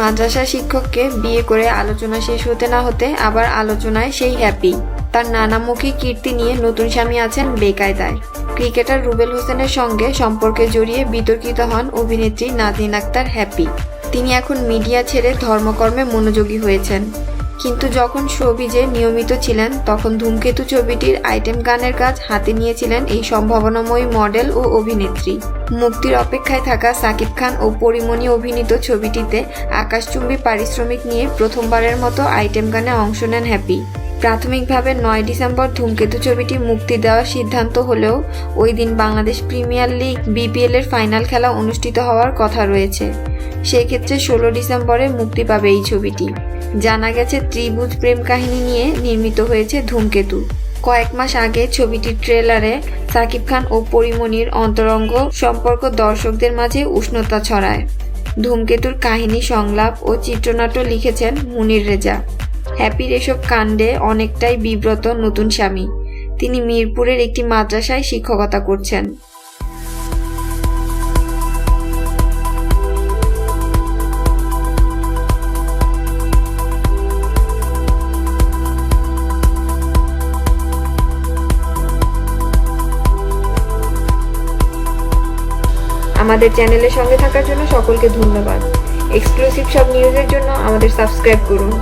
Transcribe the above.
মাদ্রাসা শিক্ষককে বিয়ে করে আলোচনা শেষ হতে না হতে আবার আলোচনায় সেই হ্যাপি তার নানামুখী কীর্তি নিয়ে নতুন স্বামী আছেন বেকায়দায়। ক্রিকেটার রুবেল হোসেনের সঙ্গে সম্পর্কে জড়িয়ে বিতর্কিত হন অভিনেত্রী নাজনীন আক্তার হ্যাপি তিনি এখন মিডিয়া ছেড়ে ধর্মকর্মে মনোযোগী হয়েছেন। কিন্তু যখন শোবিজে নিয়মিত ছিলেন, তখন ধূমকেতু ছবিটির আইটেম গানের কাজ হাতে নিয়েছিলেন এই সম্ভাবনাময়ী মডেল ও অভিনেত্রী। মুক্তির অপেক্ষায় থাকা সাকিব খান ও পরিমণি অভিনীত ছবিটিতে আকাশচুম্বী পারিশ্রমিক নিয়ে প্রথমবারের মতো আইটেম গানে অংশ নেন হ্যাপি। প্রাথমিকভাবে নয় ডিসেম্বর ধূমকেতু ছবিটি মুক্তি দেওয়ার সিদ্ধান্ত হলেও ওই দিন বাংলাদেশ প্রিমিয়ার লিগ বিপিএল এর ফাইনাল খেলা অনুষ্ঠিত হওয়ার কথা রয়েছে। সেক্ষেত্রে ষোলো ডিসেম্বরে মুক্তি পাবে এই ছবিটি। জানা গেছে, ত্রিভুজ প্রেম কাহিনী নিয়ে নির্মিত হয়েছে ধূমকেতু। কয়েক মাস আগে ছবিটির ট্রেলারে সাকিব খান ও পরিমণির অন্তরঙ্গ সম্পর্ক দর্শকদের মাঝে উষ্ণতা ছড়ায়। ধূমকেতুর কাহিনী, সংলাপ ও চিত্রনাট্য লিখেছেন মুনির রেজা। হ্যাপির এসব কাণ্ডে অনেকটাই বিব্রত নতুন স্বামী। তিনি মিরপুরের একটি মাদ্রাসায় শিক্ষকতা করছেন। আমাদের চ্যানেলের সঙ্গে থাকার জন্য সকলকে ধন্যবাদ। এক্সক্লুসিভ সব নিউজের জন্য আমাদের সাবস্ক্রাইব করুন।